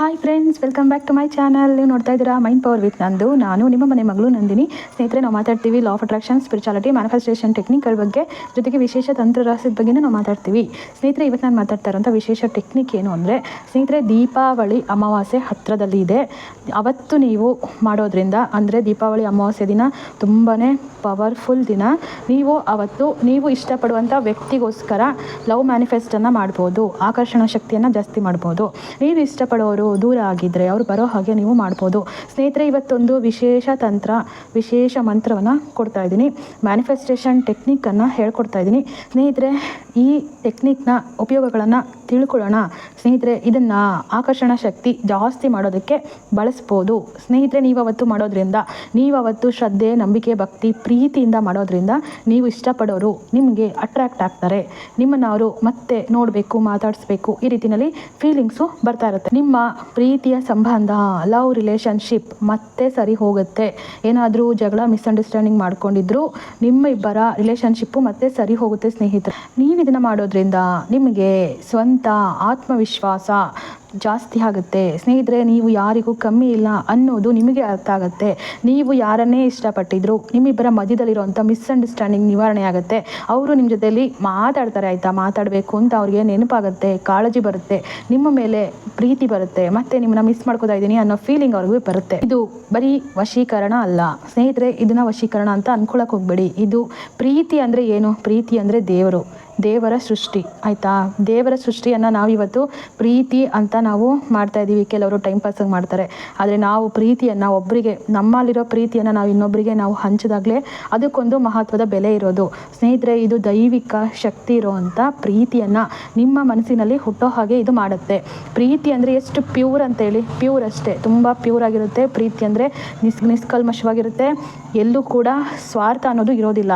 Hi friends welcome back to my channel ನೀವು ನೋಡ್ತಾ ಇದ್ದೀರಾ ಮೈಂಡ್ ಪವರ್ ವಿತ್ ನಂದು. ನಾನು ನಿಮ್ಮ ಮನೆ ಮಗಳು ನಂದಿನಿ. ಸ್ನೇಹಿತರೆ, ನಾವು ಮಾತಾಡ್ತೀವಿ law of attraction spirituality manifestation ಟೆಕ್ನಿಕ್ಗಳ ಬಗ್ಗೆ. ಜೊತೆಗೆ ವಿಶೇಷ ತಂತ್ರ ರಹಸ್ಯದ ಬಗ್ಗೆ ನಾವು ಮಾತಾಡ್ತೀವಿ. ಸ್ನೇಹಿತರೆ, ಇವತ್ತು ನಾನು ಮಾತಾಡ್ತಾ ಇರೋಂಥ ವಿಶೇಷ ಟೆಕ್ನಿಕ್ ಏನು ಅಂದರೆ, ಸ್ನೇಹಿತರೆ, ದೀಪಾವಳಿ ಅಮಾವಾಸ್ಯೆ ಹತ್ತಿರದಲ್ಲಿ ಇದೆ. ಅವತ್ತು ನೀವು ಮಾಡೋದ್ರಿಂದ, ಅಂದರೆ ದೀಪಾವಳಿ ಅಮಾವಾಸ್ಯೆ ದಿನ ತುಂಬಾ ಪವರ್ಫುಲ್ ದಿನ. ನೀವು ಅವತ್ತು, ನೀವು ಇಷ್ಟಪಡುವಂಥ ವ್ಯಕ್ತಿಗೋಸ್ಕರ ಲವ್ ಮ್ಯಾನಿಫೆಸ್ಟನ್ನು ಮಾಡ್ಬೋದು. ಆಕರ್ಷಣ ಶಕ್ತಿಯನ್ನು ಜಾಸ್ತಿ ಮಾಡ್ಬೋದು. ನೀವು ಇಷ್ಟಪಡೋರು ದೂರ ಆಗಿದ್ದರೆ ಅವರು ಬರೋ ಹಾಗೆ ನೀವು ಮಾಡ್ಬೋದು. ಸ್ನೇಹಿತರೆ, ಇವತ್ತೊಂದು ವಿಶೇಷ ತಂತ್ರ, ವಿಶೇಷ ಮಂತ್ರವನ್ನು ಕೊಡ್ತಾ ಇದ್ದೀನಿ. ಮ್ಯಾನಿಫೆಸ್ಟೇಷನ್ ಟೆಕ್ನಿಕ್ಕನ್ನು ಹೇಳ್ಕೊಡ್ತಾ ಇದ್ದೀನಿ. ಸ್ನೇಹಿತರೆ ಈ ಟೆಕ್ನಿಕ್ನ ಉಪಯೋಗಗಳನ್ನು ತಿಳ್ಕೊಳ್ಳೋಣ. ಸ್ನೇಹಿತರೆ, ಇದನ್ನು ಆಕರ್ಷಣ ಶಕ್ತಿ ಜಾಸ್ತಿ ಮಾಡೋದಕ್ಕೆ ಬಳಸ್ಬೋದು. ಸ್ನೇಹಿತರೆ ನೀವು ಅವತ್ತು ಮಾಡೋದ್ರಿಂದ ನೀವು ಅವತ್ತು ಶ್ರದ್ಧೆ, ನಂಬಿಕೆ, ಭಕ್ತಿ, ಪ್ರೀತಿಯಿಂದ ಮಾಡೋದ್ರಿಂದ ನೀವು ಇಷ್ಟಪಡೋರು ನಿಮಗೆ ಅಟ್ರಾಕ್ಟ್ ಆಗ್ತಾರೆ. ನಿಮ್ಮನ್ನು ಅವರು ಮತ್ತೆ ನೋಡಬೇಕು, ಮಾತಾಡಿಸ್ಬೇಕು, ಈ ರೀತಿಯಲ್ಲಿ ಫೀಲಿಂಗ್ಸು ಬರ್ತಾ ಇರುತ್ತೆ. ನಿಮ್ಮ ಪ್ರೀತಿಯ ಸಂಬಂಧ ಲವ್ ರಿಲೇಷನ್ಶಿಪ್ ಮತ್ತೆ ಸರಿ ಹೋಗುತ್ತೆ. ಏನಾದರೂ ಜಗಳ ಮಿಸ್ಅಂಡರ್ಸ್ಟ್ಯಾಂಡಿಂಗ್ ಮಾಡ್ಕೊಂಡಿದ್ರು, ನಿಮ್ಮ ಇಬ್ಬರ ರಿಲೇಷನ್ಶಿಪ್ಪು ಮತ್ತೆ ಸರಿ ಹೋಗುತ್ತೆ ಸ್ನೇಹಿತರೆ. ನೀವು ಇದನ್ನು ಮಾಡೋದ್ರಿಂದ ನಿಮಗೆ ಸ್ವಂತ ಆತ್ಮವಿಶ್ವಾಸ ಜಾಸ್ತಿ ಆಗುತ್ತೆ. ಸ್ನೇಹಿತರೆ, ನೀವು ಯಾರಿಗೂ ಕಮ್ಮಿ ಇಲ್ಲ ಅನ್ನೋದು ನಿಮಗೆ ಅರ್ಥ ಆಗುತ್ತೆ. ನೀವು ಯಾರನ್ನೇ ಇಷ್ಟಪಟ್ಟಿದ್ರು ನಿಮ್ಮಿಬ್ಬರ ಮಧ್ಯದಲ್ಲಿರುವಂಥ ಮಿಸ್ಅಂಡರ್ಸ್ಟ್ಯಾಂಡಿಂಗ್ ನಿವಾರಣೆ ಆಗುತ್ತೆ. ಅವರು ನಿಮ್ಮ ಜೊತೆಯಲ್ಲಿ ಮಾತಾಡ್ತಾರೆ, ಆಯಿತಾ? ಮಾತಾಡಬೇಕು ಅಂತ ಅವ್ರಿಗೆ ನೆನಪಾಗುತ್ತೆ, ಕಾಳಜಿ ಬರುತ್ತೆ, ನಿಮ್ಮ ಮೇಲೆ ಪ್ರೀತಿ ಬರುತ್ತೆ, ಮತ್ತೆ ನಿಮ್ಮನ್ನ ಮಿಸ್ ಮಾಡ್ಕೋತಾ ಇದ್ದೀನಿ ಅನ್ನೋ ಫೀಲಿಂಗ್ ಅವ್ರಿಗೂ ಬರುತ್ತೆ. ಇದು ಬರೀ ವಶೀಕರಣ ಅಲ್ಲ. ಸ್ನೇಹಿತರೆ, ಇದನ್ನ ವಶೀಕರಣ ಅಂತ ಅನ್ಕೊಳಕ್ಕೆ ಹೋಗ್ಬೇಡಿ. ಇದು ಪ್ರೀತಿ ಅಂದರೆ ಏನು? ಪ್ರೀತಿ ಅಂದರೆ ದೇವರು. ದೇವರ ಸೃಷ್ಟಿ, ಆಯಿತಾ? ದೇವರ ಸೃಷ್ಟಿಯನ್ನು ನಾವಿವತ್ತು ಪ್ರೀತಿ ಅಂತ ನಾವು ಮಾಡ್ತಾ ಇದ್ದೀವಿ ಕೆಲವರು ಟೈಮ್ ಪಾಸಾಗಿ ಮಾಡ್ತಾರೆ. ಆದರೆ ನಾವು ಪ್ರೀತಿಯನ್ನು ಒಬ್ಬರಿಗೆ ನಮ್ಮಲ್ಲಿರೋ ಪ್ರೀತಿಯನ್ನು ನಾವು ಇನ್ನೊಬ್ಬರಿಗೆ ನಾವು ಹಂಚಿದಾಗಲೇ ಅದಕ್ಕೊಂದು ಮಹತ್ವದ ಬೆಲೆ ಇರೋದು. ಸ್ನೇಹಿತರೆ, ಇದು ದೈವಿಕ ಶಕ್ತಿ ಇರೋವಂಥ ಪ್ರೀತಿಯನ್ನು ನಿಮ್ಮ ಮನಸ್ಸಿನಲ್ಲಿ ಹುಟ್ಟೋ ಹಾಗೆ ಇದು ಮಾಡುತ್ತೆ. ಪ್ರೀತಿ ಅಂದರೆ ಎಷ್ಟು ಪ್ಯೂರ್ ಅಂತೇಳಿ ಪ್ಯೂರ್ ಅಷ್ಟೇ. ತುಂಬ ಪ್ಯೂರ್ ಆಗಿರುತ್ತೆ. ಪ್ರೀತಿ ಅಂದರೆ ನಿಸ್, ನಿಷ್ಕಲ್ಮಶವಾಗಿರುತ್ತೆ. ಎಲ್ಲೂ ಕೂಡ ಸ್ವಾರ್ಥ ಅನ್ನೋದು ಇರೋದಿಲ್ಲ.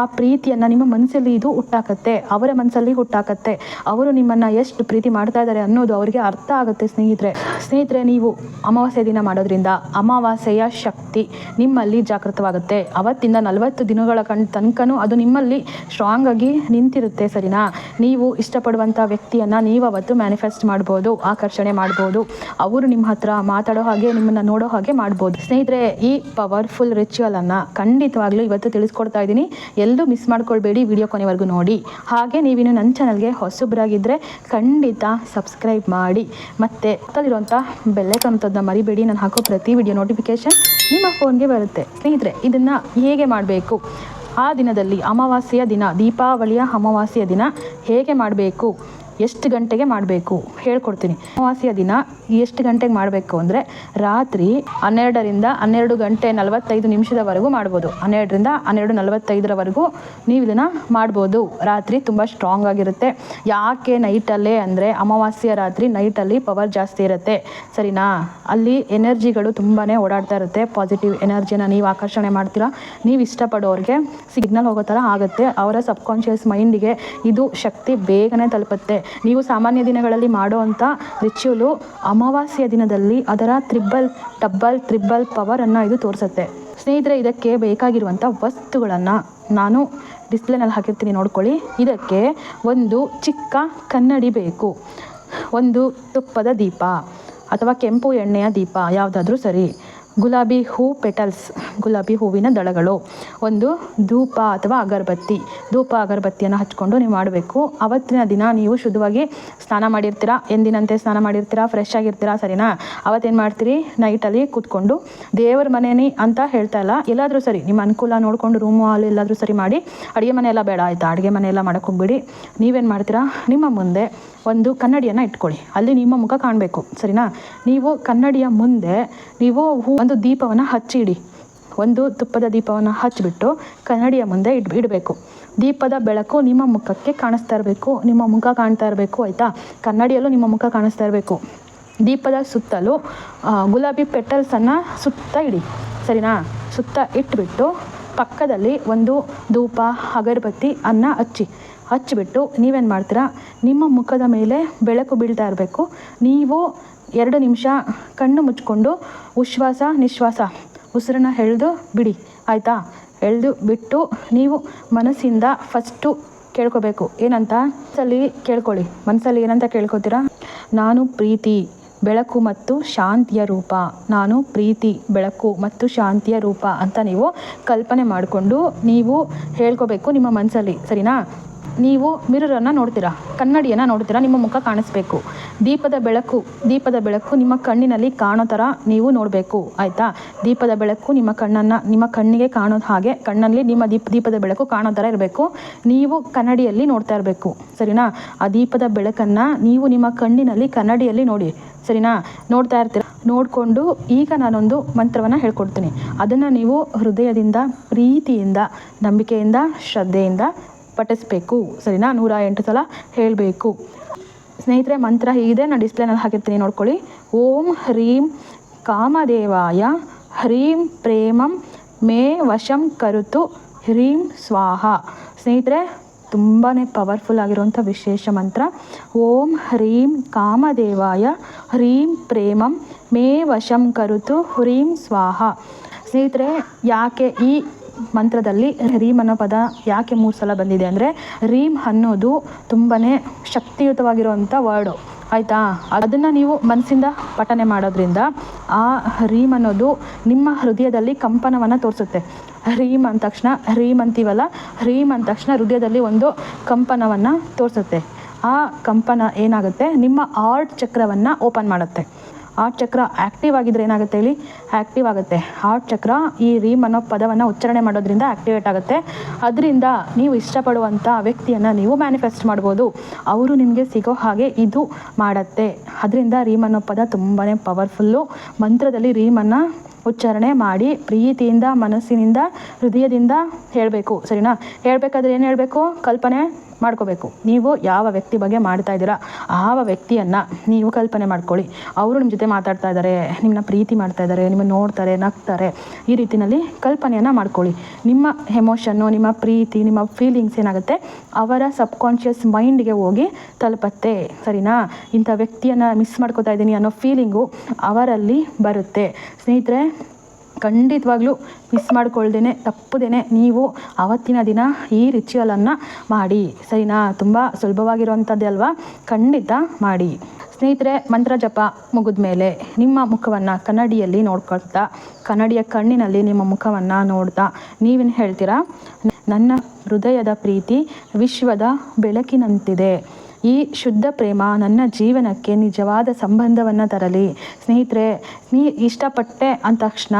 ಆ ಪ್ರೀತಿಯನ್ನು ನಿಮ್ಮ ಮನಸ್ಸಲ್ಲಿ ಇದು ಹುಟ್ಟಾಕತ್ತೆ. ಅವರ ಮನಸ್ಸಲ್ಲಿ ಹುಟ್ಟಾಕತ್ತೆ. ಅವರು ನಿಮ್ಮನ್ನು ಎಷ್ಟು ಪ್ರೀತಿ ಮಾಡ್ತಾ ಇದ್ದಾರೆ ಅನ್ನೋದು ಅವರಿಗೆ ಅರ್ಥ ಆಗುತ್ತೆ ಸ್ನೇಹಿತರೆ. ಸ್ನೇಹಿತರೆ, ನೀವು ಅಮಾವಾಸ್ಯೆ ದಿನ ಮಾಡೋದ್ರಿಂದ ಅಮಾವಾಸ್ಯೆಯ ಶಕ್ತಿ ನಿಮ್ಮಲ್ಲಿ ಜಾಗೃತವಾಗುತ್ತೆ. ಅವತ್ತಿಂದ ನಲವತ್ತು ದಿನಗಳ ಕಣ್, ತನಕನೂ ಅದು ನಿಮ್ಮಲ್ಲಿ ಸ್ಟ್ರಾಂಗ್ ಆಗಿ ನಿಂತಿರುತ್ತೆ ಸರಿನಾ? ನೀವು ಇಷ್ಟಪಡುವಂಥ ವ್ಯಕ್ತಿಯನ್ನು ನೀವು ಅವತ್ತು ಮ್ಯಾನಿಫೆಸ್ಟ್ ಮಾಡ್ಬೋದು, ಆಕರ್ಷಣೆ ಮಾಡ್ಬೋದು. ಅವರು ನಿಮ್ಮ ಹತ್ರ ಮಾತಾಡೋ ಹಾಗೆ, ನಿಮ್ಮನ್ನು ನೋಡೋ ಹಾಗೆ ಮಾಡ್ಬೋದು. ಸ್ನೇಹಿತರೆ, ಈ ಪವರ್ಫುಲ್ ರಿಚುವಲನ್ನು ಖಂಡಿತವಾಗ್ಲೂ ಇವತ್ತು ತಿಳಿಸ್ಕೊಡ್ತಾ ಇದ್ದೀನಿ. ಎಲ್ಲೂ ಮಿಸ್ ಮಾಡ್ಕೊಳ್ಬೇಡಿ ವಿಡಿಯೋ ಕೊನೆವರೆಗೂ ನೋಡಿ. ಹಾಗೆ ನೀವಿನ್ನು ನನ್ನ ಚಾನಲ್ಗೆ ಹೊಸಬ್ರಾಗಿದ್ದರೆ ಖಂಡಿತ ಸಬ್ಸ್ಕ್ರೈಬ್ ಮಾಡಿ. ಮತ್ತು ಪಕ್ಕದಲ್ಲಿರುವಂಥ ಬೆಲ್ಲೈಕನ್ನೋದನ್ನ ಮರಿಬೇಡಿ. ನಾನು ಹಾಕೋ ಪ್ರತಿ ವಿಡಿಯೋ ನೋಟಿಫಿಕೇಷನ್ ನಿಮ್ಮ ಫೋನ್ಗೆ ಬರುತ್ತೆ. ಸ್ನೇಹಿತರೆ, ಇದನ್ನು ಹೇಗೆ ಮಾಡಬೇಕು? ಆ ದಿನದಲ್ಲಿ ಅಮಾವಾಸ್ಯೆಯ ದಿನ, ದೀಪಾವಳಿಯ ಅಮಾವಾಸ್ಯೆಯ ದಿನ ಹೇಗೆ ಮಾಡಬೇಕು? ಎಷ್ಟು ಗಂಟೆಗೆ ಮಾಡಬೇಕು? ಹೇಳ್ಕೊಡ್ತೀನಿ. ಅಮಾವಾಸ್ಯ ದಿನ ಎಷ್ಟು ಗಂಟೆಗೆ ಮಾಡಬೇಕು ಅಂದರೆ ರಾತ್ರಿ ಹನ್ನೆರಡರಿಂದ ಹನ್ನೆರಡು ಗಂಟೆ ನಲವತ್ತೈದು ನಿಮಿಷದವರೆಗೂ ಮಾಡ್ಬೋದು. ಹನ್ನೆರಡರಿಂದ ಹನ್ನೆರಡು ನಲವತ್ತೈದರವರೆಗೂ ನೀವು ಇದನ್ನು ಮಾಡ್ಬೋದು. ರಾತ್ರಿ ತುಂಬ ಸ್ಟ್ರಾಂಗ್ ಆಗಿರುತ್ತೆ. ಯಾಕೆ ನೈಟಲ್ಲೇ ಅಂದರೆ ಅಮಾವಾಸ್ಯ ರಾತ್ರಿ ನೈಟಲ್ಲಿ ಪವರ್ ಜಾಸ್ತಿ ಇರುತ್ತೆ. ಸರಿನಾ? ಅಲ್ಲಿ ಎನರ್ಜಿಗಳು ತುಂಬಾ ಓಡಾಡ್ತಾ ಇರುತ್ತೆ. ಪಾಸಿಟಿವ್ ಎನರ್ಜಿನ ನೀವು ಆಕರ್ಷಣೆ ಮಾಡ್ತೀರಾ. ನೀವು ಇಷ್ಟಪಡೋರಿಗೆ ಸಿಗ್ನಲ್ ಹೋಗೋ ಥರ ಆಗುತ್ತೆ. ಅವರ ಸಬ್ಕಾನ್ಷಿಯಸ್ ಮೈಂಡಿಗೆ ಇದು ಶಕ್ತಿ ಬೇಗನೆ ತಲುಪುತ್ತೆ. ನೀವು ಸಾಮಾನ್ಯ ದಿನಗಳಲ್ಲಿ ಮಾಡುವಂಥ ರಿಚುವಲು ಅಮಾವಾಸ್ಯ ದಿನದಲ್ಲಿ ಅದರ ತ್ರಿಬ್ಬಲ್ ಡಬ್ಬಲ್ ತ್ರಿಬ್ಬಲ್ ಪವರನ್ನು ಇದು ತೋರಿಸುತ್ತೆ. ಸ್ನೇಹಿತರೆ, ಇದಕ್ಕೆ ಬೇಕಾಗಿರುವಂಥ ವಸ್ತುಗಳನ್ನು ನಾನು ಡಿಸ್ಪ್ಲೇನಲ್ಲಿ ಹಾಕಿರ್ತೀನಿ, ನೋಡ್ಕೊಳ್ಳಿ. ಇದಕ್ಕೆ ಒಂದು ಚಿಕ್ಕ ಕನ್ನಡಿ ಬೇಕು. ಒಂದು ತುಪ್ಪದ ದೀಪ ಅಥವಾ ಕೆಂಪು ಎಣ್ಣೆಯ ದೀಪ, ಯಾವುದಾದ್ರೂ ಸರಿ. ಗುಲಾಬಿ ಹೂ ಪೆಟಲ್ಸ್, ಗುಲಾಬಿ ಹೂವಿನ ದಳಗಳು. ಒಂದು ಧೂಪ ಅಥವಾ ಅಗರಬತ್ತಿ. ಧೂಪ, ಅಗರಬತ್ತಿಯನ್ನು ಹಚ್ಕೊಂಡು ನೀವು ಮಾಡಬೇಕು. ಅವತ್ತಿನ ದಿನ ನೀವು ಶುದ್ಧವಾಗಿ ಸ್ನಾನ ಮಾಡಿರ್ತೀರಾ? ಎಂದಿನಂತೆ ಸ್ನಾನ ಮಾಡಿರ್ತೀರಾ? ಫ್ರೆಶ್ ಆಗಿರ್ತೀರಾ? ಸರಿನಾ? ಅವತ್ತೇನು ಮಾಡ್ತೀರಿ? ನೈಟಲ್ಲಿ ಕೂತ್ಕೊಂಡು ದೇವರ ಮನೇನಿ ಅಂತ ಹೇಳ್ತಾ ಇಲ್ಲ. ಎಲ್ಲಾದರೂ ಸರಿ, ನಿಮ್ಮ ಅನುಕೂಲ ನೋಡಿಕೊಂಡು ರೂಮು ಹಾಲು ಎಲ್ಲಾದರೂ ಸರಿ ಮಾಡಿ, ಅಡುಗೆ ಮನೆ ಬೇಡ ಆಯಿತಾ? ಅಡುಗೆ ಮನೆ ಎಲ್ಲ ಹೋಗ್ಬೇಡಿ. ನೀವೇನು ಮಾಡ್ತೀರಾ? ನಿಮ್ಮ ಮುಂದೆ ಒಂದು ಕನ್ನಡಿಯನ್ನು ಇಟ್ಕೊಳ್ಳಿ. ಅಲ್ಲಿ ನಿಮ್ಮ ಮುಖ ಕಾಣಬೇಕು. ಸರಿನಾ? ನೀವು ಕನ್ನಡಿಯ ಮುಂದೆ, ನೀವು ಹೂ ಒಂದು ದೀಪವನ್ನು ಹಚ್ಚಿ ಇಡಿ ಒಂದು ತುಪ್ಪದ ದೀಪವನ್ನು ಹಚ್ಚಿಬಿಟ್ಟು ಕನ್ನಡಿಯ ಮುಂದೆ ಇಡ್, ಇಡಬೇಕು. ದೀಪದ ಬೆಳಕು ನಿಮ್ಮ ಮುಖಕ್ಕೆ ಕಾಣಿಸ್ತಾ ಇರಬೇಕು. ನಿಮ್ಮ ಮುಖ ಕಾಣ್ತಾ ಇರಬೇಕು, ಆಯಿತಾ? ಕನ್ನಡಿಯಲ್ಲೂ ನಿಮ್ಮ ಮುಖ ಕಾಣಿಸ್ತಾ ಇರಬೇಕು. ದೀಪದ ಸುತ್ತಲೂ ಗುಲಾಬಿ ಪೆಟಲ್ಸನ್ನು ಸುತ್ತ ಇಡಿ. ಸರಿನಾ? ಸುತ್ತ ಇಟ್ಬಿಟ್ಟು ಪಕ್ಕದಲ್ಲಿ ಒಂದು ಧೂಪ, ಅಗರಬತ್ತಿ ಅನ್ನ ಹಚ್ಚಿ. ಹಚ್ಚಿಬಿಟ್ಟು ನೀವೇನು ಮಾಡ್ತೀರಾ? ನಿಮ್ಮ ಮುಖದ ಮೇಲೆ ಬೆಳಕು ಬೀಳ್ತಾ ಇರಬೇಕು. ನೀವು ಎರಡು ನಿಮಿಷ ಕಣ್ಣು ಮುಚ್ಕೊಂಡು ಉಶ್ವಾಸ, ನಿಶ್ವಾಸ, ಉಸಿರನ್ನ ಎಳೆದು ಬಿಡಿ, ಆಯಿತಾ? ಎಳೆದು ಬಿಟ್ಟು ನೀವು ಮನಸ್ಸಿಂದ ಫಸ್ಟು ಕೇಳ್ಕೋಬೇಕು. ಏನಂತ? ಮನಸ್ಸಲ್ಲಿ ಕೇಳ್ಕೊಳ್ಳಿ. ಮನಸ್ಸಲ್ಲಿ ಏನಂತ ಕೇಳ್ಕೊತೀರಾ? ನಾನು ಪ್ರೀತಿ, ಬೆಳಕು ಮತ್ತು ಶಾಂತಿಯ ರೂಪ. ನಾನು ಪ್ರೀತಿ, ಬೆಳಕು ಮತ್ತು ಶಾಂತಿಯ ರೂಪ ಅಂತ ನೀವು ಕಲ್ಪನೆ ಮಾಡಿಕೊಂಡು ನೀವು ಹೇಳ್ಕೋಬೇಕು ನಿಮ್ಮ ಮನಸ್ಸಲ್ಲಿ. ಸರಿನಾ? ನೀವು ಮಿರರನ್ನು ನೋಡ್ತೀರಾ? ಕನ್ನಡಿಯನ್ನು ನೋಡ್ತೀರಾ? ನಿಮ್ಮ ಮುಖ ಕಾಣಿಸ್ಬೇಕು. ದೀಪದ ಬೆಳಕು ದೀಪದ ಬೆಳಕು ನಿಮ್ಮ ಕಣ್ಣಿನಲ್ಲಿ ಕಾಣೋ ಥರ ನೀವು ನೋಡಬೇಕು. ಆಯಿತಾ? ದೀಪದ ಬೆಳಕು ನಿಮ್ಮ ಕಣ್ಣನ್ನು, ನಿಮ್ಮ ಕಣ್ಣಿಗೆ ಕಾಣೋ ಹಾಗೆ ಕಣ್ಣಲ್ಲಿ ನಿಮ್ಮ ದೀಪ, ದೀಪದ ಬೆಳಕು ಕಾಣೋ ಥರ ಇರಬೇಕು. ನೀವು ಕನ್ನಡಿಯಲ್ಲಿ ನೋಡ್ತಾ ಇರಬೇಕು. ಸರಿನಾ? ಆ ದೀಪದ ಬೆಳಕನ್ನು ನೀವು ನಿಮ್ಮ ಕಣ್ಣಿನಲ್ಲಿ ಕನ್ನಡಿಯಲ್ಲಿ ನೋಡಿ. ಸರಿನಾ? ನೋಡ್ತಾ ಇರ್ತೀರ? ನೋಡಿಕೊಂಡು ಈಗ ನಾನೊಂದು ಮಂತ್ರವನ್ನು ಹೇಳ್ಕೊಡ್ತೀನಿ. ಅದನ್ನು ನೀವು ಹೃದಯದಿಂದ, ಪ್ರೀತಿಯಿಂದ, ನಂಬಿಕೆಯಿಂದ, ಶ್ರದ್ಧೆಯಿಂದ ಪಠಿಸ್ಬೇಕು ಸರಿನಾ? ನೂರ ಎಂಟು ಸಲ ಹೇಳಬೇಕು. ಸ್ನೇಹಿತರೆ, ಮಂತ್ರ ಹೀಗಿದೆ. ನಾನು ಡಿಸ್ಪ್ಲೇನಲ್ಲಿ ಹಾಕಿರ್ತೀನಿ, ನೋಡ್ಕೊಳ್ಳಿ. ಓಂ ಹ್ರೀಂ ಕಾಮದೇವಾಯ. ಹ್ರೀಂ ಪ್ರೇಮಂ ಮೇ ವಶಂ ಕರುತು. ಹ್ರೀಂ ಸ್ವಾಹ. ಸ್ನೇಹಿತರೆ ತುಂಬಾ ಪವರ್ಫುಲ್ ಆಗಿರುವಂಥ ವಿಶೇಷ ಮಂತ್ರ. ಓಂ ಹ್ರೀಂ ಕಾಮದೇವಾಯ. ಹ್ರೀಂ ಪ್ರೇಮಂ ಮೇ ವಶಂ ಕರುತು. ಹ್ರೀಂ ಸ್ವಾಹ. ಸ್ನೇಹಿತರೆ, ಯಾಕೆ ಈ ಮಂತ್ರದಲ್ಲಿ ರೀಮ್ ಅನ್ನೋ ಪದ ಯಾಕೆ ಮೂರು ಸಲ ಬಂದಿದೆ ಅಂದರೆ ರೀಮ್ ಅನ್ನೋದು ತುಂಬಾ ಶಕ್ತಿಯುತವಾಗಿರುವಂಥ ವರ್ಡು. ಆಯಿತಾ? ಅದನ್ನು ನೀವು ಮನಸ್ಸಿಂದ ಪಠನೆ ಮಾಡೋದ್ರಿಂದ ಆ ರೀಮ್ ಅನ್ನೋದು ನಿಮ್ಮ ಹೃದಯದಲ್ಲಿ ಕಂಪನವನ್ನು ತೋರಿಸುತ್ತೆ. ರೀಮ್ ಅಂದ ತಕ್ಷಣ ರೀಮ್ ಅಂತೀವಲ್ಲ, ರೀಮ್ ಅಂದ ತಕ್ಷಣ ಹೃದಯದಲ್ಲಿ ಒಂದು ಕಂಪನವನ್ನು ತೋರಿಸುತ್ತೆ. ಆ ಕಂಪನ ಏನಾಗುತ್ತೆ? ನಿಮ್ಮ ಆರ್ಟ್ ಚಕ್ರವನ್ನು ಓಪನ್ ಮಾಡುತ್ತೆ. ಆರ್ಟ್ ಚಕ್ರ ಆ್ಯಕ್ಟಿವ್ ಆಗಿದ್ರೆ ಏನಾಗುತ್ತೆ ಹೇಳಿ? ಆ್ಯಕ್ಟಿವ್ ಆಗುತ್ತೆ. ಆರ್ಟ್ ಚಕ್ರ ಈ ರೀಮ್ ಅನ್ನೋ ಪದವನ್ನು ಉಚ್ಚಾರಣೆ ಮಾಡೋದ್ರಿಂದ ಆ್ಯಕ್ಟಿವೇಟ್ ಆಗುತ್ತೆ. ಅದರಿಂದ ನೀವು ಇಷ್ಟಪಡುವಂಥ ವ್ಯಕ್ತಿಯನ್ನು ನೀವು ಮ್ಯಾನಿಫೆಸ್ಟ್ ಮಾಡ್ಬೋದು. ಅವರು ನಿಮಗೆ ಸಿಗೋ ಹಾಗೆ ಇದು ಮಾಡುತ್ತೆ. ಅದರಿಂದ ರೀಮ್ ಅನ್ನೋ ಪದ ತುಂಬಾ ಪವರ್ಫುಲ್ಲು ಮಂತ್ರದಲ್ಲಿ ರೀಮನ್ನು ಉಚ್ಚಾರಣೆ ಮಾಡಿ ಪ್ರೀತಿಯಿಂದ, ಮನಸ್ಸಿನಿಂದ, ಹೃದಯದಿಂದ ಹೇಳಬೇಕು. ಸರಿನಾ? ಹೇಳಬೇಕಾದ್ರೆ ಏನು ಹೇಳಬೇಕು? ಕಲ್ಪನೆ? ಮಾಡ್ಕೋಬೇಕು. ನೀವು ಯಾವ ವ್ಯಕ್ತಿ ಬಗ್ಗೆ ಮಾಡ್ತಾ ಇದ್ದೀರಾ ಆ ವ್ಯಕ್ತಿಯನ್ನು ನೀವು ಕಲ್ಪನೆ ಮಾಡ್ಕೊಳ್ಳಿ. ಅವರು ನಿಮ್ಮ ಜೊತೆ ಮಾತಾಡ್ತಾ ಇದ್ದಾರೆ ನಿಮ್ಮನ್ನ ಪ್ರೀತಿ ಮಾಡ್ತಾ ಇದ್ದಾರೆ ನಿಮ್ಮನ್ನು ನೋಡ್ತಾರೆ, ನಗ್ತಾರೆ, ಈ ರೀತಿಯಲ್ಲಿ ಕಲ್ಪನೆಯನ್ನು ಮಾಡ್ಕೊಳ್ಳಿ. ನಿಮ್ಮ ಎಮೋಷನ್ನು ನಿಮ್ಮ ಪ್ರೀತಿ, ನಿಮ್ಮ ಫೀಲಿಂಗ್ಸ್ ಏನಾಗುತ್ತೆ, ಅವರ ಸಬ್ಕಾನ್ಷಿಯಸ್ ಮೈಂಡ್ಗೆ ಹೋಗಿ ತಲುಪತ್ತೆ. ಸರಿನಾ? ಇಂಥ ವ್ಯಕ್ತಿಯನ್ನು ಮಿಸ್ ಮಾಡ್ಕೋತಾ ಇದ್ದೀನಿ ಅನ್ನೋ ಫೀಲಿಂಗು ಅವರಲ್ಲಿ ಬರುತ್ತೆ. ಸ್ನೇಹಿತರೆ ಖಂಡಿತವಾಗ್ಲೂ ಮಿಸ್ ಮಾಡ್ಕೊಳ್ದೇನೆ ತಪ್ಪದೇ ನೀವು ಆವತ್ತಿನ ದಿನ ಈ ರಿಚುವಲನ್ನು ಮಾಡಿ, ಸರಿನಾ? ತುಂಬ ಸುಲಭವಾಗಿರುವಂಥದ್ದೇ ಅಲ್ವಾ? ಖಂಡಿತ ಮಾಡಿ. ಸ್ನೇಹಿತರೆ, ಮಂತ್ರ ಜಪ ಮುಗಿದ ಮೇಲೆ ನಿಮ್ಮ ಮುಖವನ್ನು ಕನ್ನಡಿಯಲ್ಲಿ ನೋಡ್ಕೊಳ್ತಾ, ಕನ್ನಡಿಯ ಕಣ್ಣಿನಲ್ಲಿ ನಿಮ್ಮ ಮುಖವನ್ನು ನೋಡ್ತಾ, ನೀವೇನು ಹೇಳ್ತೀರಾ? ನನ್ನ ಹೃದಯದ ಪ್ರೀತಿ ವಿಶ್ವದ ಬೆಳಕಿನಂತಿದೆ. ಈ ಶುದ್ಧ ಪ್ರೇಮ ನನ್ನ ಜೀವನಕ್ಕೆ ನಿಜವಾದ ಸಂಬಂಧವನ್ನು ತರಲಿ. ಸ್ನೇಹಿತರೆ, ನೀ ಇಷ್ಟಪಟ್ಟೆ ಅಂದ ತಕ್ಷಣ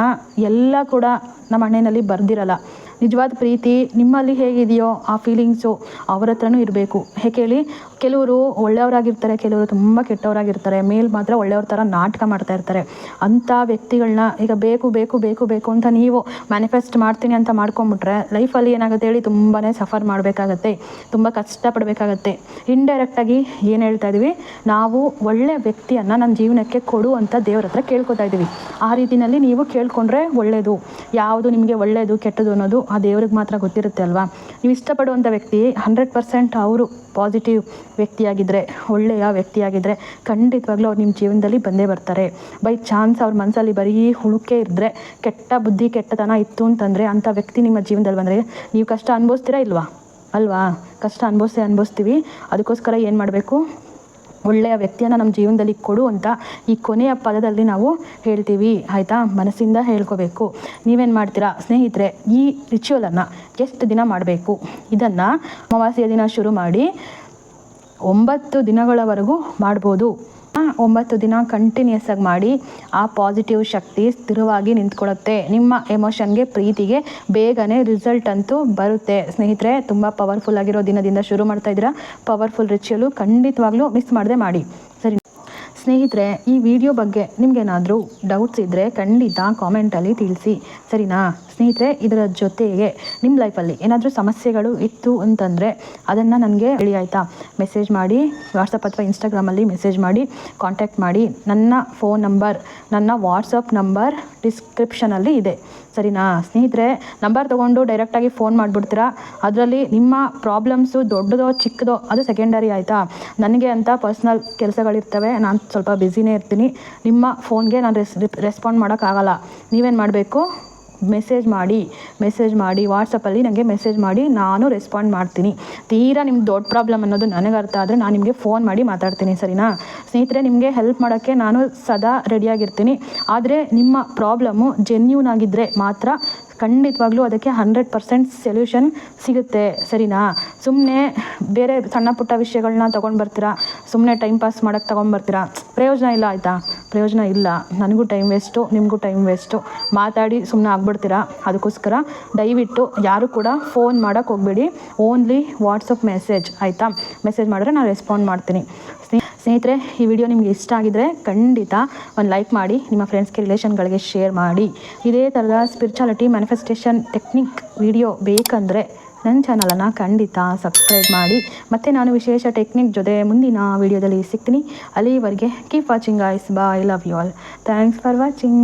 ಎಲ್ಲ ಕೂಡ ನಮ್ಮ ಹಣೆಯಲ್ಲಿ ಬರ್ದಿರಲ್ಲ. ನಿಜವಾದ ಪ್ರೀತಿ ನಿಮ್ಮಲ್ಲಿ ಹೇಗಿದೆಯೋ ಆ ಫೀಲಿಂಗ್ಸು ಅವ್ರ ಹತ್ರನೂ ಇರಬೇಕು. ಹೇಗೆ ಹೇಳಿ? ಕೆಲವರು ಒಳ್ಳೆಯವರಾಗಿರ್ತಾರೆ, ಕೆಲವರು ತುಂಬ ಕೆಟ್ಟವರಾಗಿರ್ತಾರೆ, ಮೇಲ್ ಮಾತ್ರ ಒಳ್ಳೆಯವ್ರ ಥರ ನಾಟಕ ಮಾಡ್ತಾ ಇರ್ತಾರೆ. ಅಂಥ ವ್ಯಕ್ತಿಗಳನ್ನ ಈಗ ಬೇಕು ಬೇಕು ಬೇಕು ಬೇಕು ಅಂತ ನೀವು ಮ್ಯಾನಿಫೆಸ್ಟ್ ಮಾಡ್ತೀನಿ ಅಂತ ಮಾಡ್ಕೊಂಬಿಟ್ರೆ ಲೈಫಲ್ಲಿ ಏನಾಗುತ್ತೆ ಹೇಳಿ ತುಂಬಾ ಸಫರ್ ಮಾಡಬೇಕಾಗತ್ತೆ, ತುಂಬ ಕಷ್ಟಪಡಬೇಕಾಗತ್ತೆ. ಇಂಡೈರೆಕ್ಟಾಗಿ ಏನು ಹೇಳ್ತಾ ಇದ್ದೀವಿ ನಾವು ಒಳ್ಳೆಯ ವ್ಯಕ್ತಿಯನ್ನು ನನ್ನ ಜೀವನಕ್ಕೆ ಕೊಡು ಅಂತ ದೇವ್ರ ಹತ್ರ ಕೇಳ್ಕೊತಾ ಇದ್ದೀವಿ ಆ ರೀತಿಯಲ್ಲಿ ನೀವು ಕೇಳ್ಕೊಂಡ್ರೆ ಒಳ್ಳೆಯದು ಯಾವುದು ನಿಮಗೆ ಒಳ್ಳೆಯದು ಕೆಟ್ಟದು ಅನ್ನೋದು ಆ ದೇವ್ರಿಗೆ ಮಾತ್ರ ಗೊತ್ತಿರುತ್ತೆ ಅಲ್ವಾ? ನೀವು ಇಷ್ಟಪಡುವಂಥ ವ್ಯಕ್ತಿ ಹಂಡ್ರೆಡ್ ಪರ್ಸೆಂಟ್ ಅವರು ಪಾಸಿಟಿವ್ ವ್ಯಕ್ತಿಯಾಗಿದ್ದರೆ ಒಳ್ಳೆಯ ವ್ಯಕ್ತಿಯಾಗಿದ್ದರೆ ಖಂಡಿತವಾಗ್ಲೂ ಅವ್ರು ನಿಮ್ಮ ಜೀವನದಲ್ಲಿ ಬಂದೇ ಬರ್ತಾರೆ. ಬೈ ಚಾನ್ಸ್ ಅವ್ರ ಮನಸ್ಸಲ್ಲಿ ಬರೀ ಹುಳುಕೆ ಇದ್ದರೆ ಕೆಟ್ಟ ಬುದ್ಧಿ, ಕೆಟ್ಟತನ ಇತ್ತು ಅಂತಂದರೆ ಅಂಥ ವ್ಯಕ್ತಿ ನಿಮ್ಮ ಜೀವನದಲ್ಲಿ ಬಂದರೆ ನೀವು ಕಷ್ಟ ಅನುಭವಿಸ್ತೀರಾ ಇಲ್ವಾ? ಅಲ್ವಾ? ಕಷ್ಟ ಅನುಭವಿಸಿ ಅನುಭವಿಸ್ತೀವಿ. ಅದಕ್ಕೋಸ್ಕರ ಏನು ಮಾಡಬೇಕು? ಒಳ್ಳೆಯ ವ್ಯಕ್ತಿಯನ್ನು ನಮ್ಮ ಜೀವನದಲ್ಲಿ ಕೊಡು ಅಂತ ಈ ಕೊನೆಯ ಪದದಲ್ಲಿ ನಾವು ಹೇಳ್ತೀವಿ. ಆಯಿತಾ? ಮನಸ್ಸಿಂದ ಹೇಳ್ಕೋಬೇಕು. ನೀವೇನು ಮಾಡ್ತೀರಾ? ಸ್ನೇಹಿತರೆ, ಈ ರಿಚುವಲನ್ನು ಎಷ್ಟು ದಿನ ಮಾಡಬೇಕು? ಇದನ್ನು ಅಮಾವಾಸ್ಯೆ ದಿನ ಶುರು ಮಾಡಿ ಒಂಬತ್ತು ದಿನಗಳವರೆಗೂ ಮಾಡ್ಬೋದು. ಒಂಬತ್ತು ದಿನ ಕಂಟಿನ್ಯೂಸ್ ಆಗಿ ಮಾಡಿ ಆ ಪಾಸಿಟಿವ್ ಶಕ್ತಿ ಸ್ಥಿರವಾಗಿ ನಿಂತ್ಕೊಳ್ಳುತ್ತೆ. ನಿಮ್ಮ ಎಮೋಷನ್ಗೆ ಪ್ರೀತಿಗೆ ಬೇಗನೆ ರಿಸಲ್ಟ್ ಅಂತೂ ಬರುತ್ತೆ. ಸ್ನೇಹಿತರೆ, ತುಂಬ ಪವರ್ಫುಲ್ ಆಗಿರೋ ದಿನದಿಂದ ಶುರು ಮಾಡ್ತಾ ಇದ್ದೀರಾ? ಪವರ್ಫುಲ್ ರಿಚುವಲು ಖಂಡಿತವಾಗ್ಲೂ ಮಿಸ್ ಮಾಡದೆ ಮಾಡಿ. ಸರಿ. ಸ್ನೇಹಿತರೆ, ಈ ವಿಡಿಯೋ ಬಗ್ಗೆ ನಿಮಗೇನಾದರೂ ಡೌಟ್ಸ್ ಇದ್ದರೆ ಖಂಡಿತ ಕಾಮೆಂಟಲ್ಲಿ ತಿಳಿಸಿ. ಸರಿನಾ? ಸ್ನೇಹಿತರೆ, ಇದರ ಜೊತೆಗೆ ನಿಮ್ಮ ಲೈಫಲ್ಲಿ ಏನಾದರೂ ಸಮಸ್ಯೆಗಳು ಇತ್ತು ಅಂತಂದರೆ ಅದನ್ನು ನನಗೆ ಹೇಳಿ ಆಯಿತಾ? ಮೆಸೇಜ್ ಮಾಡಿ ವಾಟ್ಸಪ್ ಅಥವಾ ಇನ್ಸ್ಟಾಗ್ರಾಮಲ್ಲಿ ಮೆಸೇಜ್ ಮಾಡಿ ಕಾಂಟ್ಯಾಕ್ಟ್ ಮಾಡಿ. ನನ್ನ ಫೋನ್ ನಂಬರ್ ನನ್ನ ವಾಟ್ಸಪ್ ನಂಬರ್ ಡಿಸ್ಕ್ರಿಪ್ಷನಲ್ಲಿ ಇದೆ. ಸರಿನಾ? ಸ್ನೇಹಿತರೆ ನಂಬರ್ ತೊಗೊಂಡು ಡೈರೆಕ್ಟಾಗಿ ಫೋನ್ ಮಾಡಿಬಿಡ್ತೀರಾ? ಅದರಲ್ಲಿ ನಿಮ್ಮ ಪ್ರಾಬ್ಲಮ್ಸು ದೊಡ್ಡದೋ ಚಿಕ್ಕದೋ, ಅದು ಸೆಕೆಂಡರಿ ಆಯಿತಾ? ನನಗೆ ಅಂತ ಪರ್ಸ್ನಲ್ ಕೆಲಸಗಳಿರ್ತವೆ, ನಾನು ಸ್ವಲ್ಪ ಬ್ಯುಸಿನೇ ಇರ್ತೀನಿ. ನಿಮ್ಮ ಫೋನ್ಗೆ ನಾನು ರೆಸ್ ರೆಸ್ಪಾಂಡ್ ಮಾಡೋಕ್ಕಾಗಲ್ಲ. ನೀವೇನು ಮಾಡಬೇಕು? ಮೆಸೇಜ್ ಮಾಡಿ ಮೆಸೇಜ್ ಮಾಡಿ, ವಾಟ್ಸಪ್ಪಲ್ಲಿ ನನಗೆ ಮೆಸೇಜ್ ಮಾಡಿ ನಾನು ರೆಸ್ಪಾಂಡ್ ಮಾಡ್ತೀನಿ. ತೀರಾ ನಿಮ್ಗೆ ದೊಡ್ಡ ಪ್ರಾಬ್ಲಮ್ ಅನ್ನೋದು ನನಗೆ ಅರ್ಥ ಆದರೆ ನಾನು ನಿಮಗೆ ಫೋನ್ ಮಾಡಿ ಮಾತಾಡ್ತೀನಿ, ಸರಿನಾ? ಸ್ನೇಹಿತರೆ, ನಿಮಗೆ ಹೆಲ್ಪ್ ಮಾಡೋಕ್ಕೆ ನಾನು ಸದಾ ರೆಡಿಯಾಗಿರ್ತೀನಿ ಆದರೆ ನಿಮ್ಮ ಪ್ರಾಬ್ಲಮ್ಮು ಜೆನ್ಯೂನ್ ಆಗಿದ್ದರೆ ಮಾತ್ರ ಖಂಡಿತವಾಗ್ಲೂ ಅದಕ್ಕೆ ಹಂಡ್ರೆಡ್ ಪರ್ಸೆಂಟ್ ಸೊಲ್ಯೂಷನ್ ಸಿಗುತ್ತೆ, ಸರಿನಾ? ಸುಮ್ಮನೆ ಬೇರೆ ಸಣ್ಣ ಪುಟ್ಟ ವಿಷಯಗಳನ್ನ ತೊಗೊಂಡು ಬರ್ತೀರಾ? ಸುಮ್ಮನೆ ಟೈಮ್ ಪಾಸ್ ಮಾಡೋಕ್ಕೆ ತೊಗೊಂಡು ಬರ್ತೀರಾ? ಪ್ರಯೋಜನ ಇಲ್ಲ ಆಯಿತಾ? ಪ್ರಯೋಜನ ಇಲ್ಲ. ನನಗೂ ಟೈಮ್ ವೇಸ್ಟು ನಿಮಗೂ ಟೈಮ್ ವೇಸ್ಟು ಮಾತಾಡಿ ಸುಮ್ಮನೆ ಆಗ್ಬಿಡ್ತೀರಾ ಅದಕ್ಕೋಸ್ಕರ ದಯವಿಟ್ಟು ಯಾರು ಕೂಡ ಫೋನ್ ಮಾಡೋಕ್ಕೆ ಹೋಗಬೇಡಿ. ಓನ್ಲಿ ವಾಟ್ಸಪ್ ಮೆಸೇಜ್ ಆಯಿತಾ? ಮೆಸೇಜ್ ಮಾಡಿದ್ರೆ ನಾನು ರೆಸ್ಪಾಂಡ್ ಮಾಡ್ತೀನಿ. ಸ್ನೇ ಸ್ನೇಹಿತರೆ, ಈ ವಿಡಿಯೋ ನಿಮಗೆ ಇಷ್ಟ ಆಗಿದ್ರೆ ಖಂಡಿತ ಒಂದು ಲೈಕ್ ಮಾಡಿ, ನಿಮ್ಮ ಫ್ರೆಂಡ್ಸ್ಗೆ ರಿಲೇಷನ್ಗಳಿಗೆ ಶೇರ್ ಮಾಡಿ. ಇದೇ ಥರದ ಸ್ಪಿರಿಚುಯಾಲಿಟಿ ಮ್ಯಾನಿಫೆಸ್ಟೇಷನ್ ಟೆಕ್ನಿಕ್ ವಿಡಿಯೋ ಬೇಕಂದರೆ ನನ್ನ ಚಾನಲನ್ನು ಖಂಡಿತ ಸಬ್ಸ್ಕ್ರೈಬ್ ಮಾಡಿ. ಮತ್ತು ನಾನು ವಿಶೇಷ ಟೆಕ್ನಿಕ್ ಜೊತೆ ಮುಂದಿನ ವಿಡಿಯೋದಲ್ಲಿ ಸಿಗ್ತೀನಿ. ಅಲ್ಲಿವರೆಗೆ keep watching ice bye love you all thanks for watching